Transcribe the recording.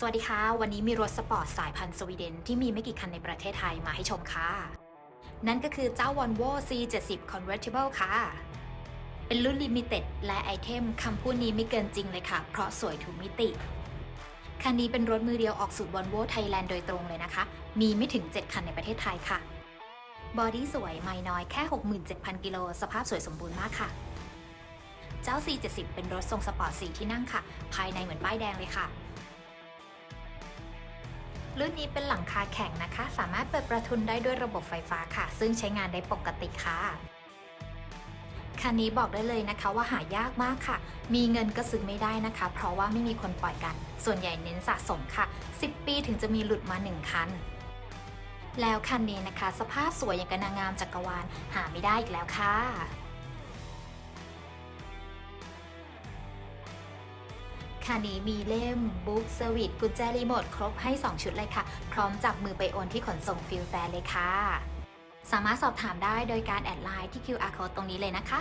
สวัสดีค่ะ วันนี้มีรถสปอร์ตสายพันธุ์สวีเดนที่มีไม่กี่คันในประเทศไทยมาให้ชมค่ะ นั่นก็คือเจ้า Volvo C70 Convertible ค่ะ เป็นรุ่นลิมิเต็ดและไอเทมคำพูดนี้ไม่เกินจริงเลยค่ะ เพราะสวยทุกมิติ คันนี้เป็นรถมือเดียวออกสูตร Volvo Thailand โดยตรงเลยนะคะ มีไม่ถึง 7 คันในประเทศไทยค่ะ บอดี้สวยไม่น้อยแค่ 67,000 กิโลสภาพสวยสมบูรณ์มากค่ะ เจ้า C70 เป็นรถทรงสปอร์ตสีที่นั่งค่ะ ภายในเหมือนป้ายแดงเลยค่ะ รุ่นนี้เป็นหลังคาแข็งนะคะ สามารถเปิดประทุนได้ด้วยระบบไฟฟ้าค่ะ ซึ่งใช้งานได้ปกติค่ะคันนี้บอกได้เลยนะคะว่าหายากมากค่ะ มีเงินก็ซื้อไม่ได้นะคะ เพราะว่าไม่มีคนปล่อยกัน ส่วนใหญ่เน้นสะสมค่ะ 10 ปีถึงจะมีหลุดมา 1 คัน แล้วคันนี้นะคะ สภาพสวยอย่างกันางงามจักรวาลหาไม่ได้อีกแล้วค่ะ คันนี้มีเล่มบุ๊กเซอร์วิตกุญแจรีโมทครบให้ 2 ชุดเลยค่ะ พร้อมจับมือไปโอนที่ขนส่งฟิลแฟร์เลยค่ะ สามารถสอบถามได้โดยการแอดไลน์ที่ QR code ตรงนี้เลยนะคะ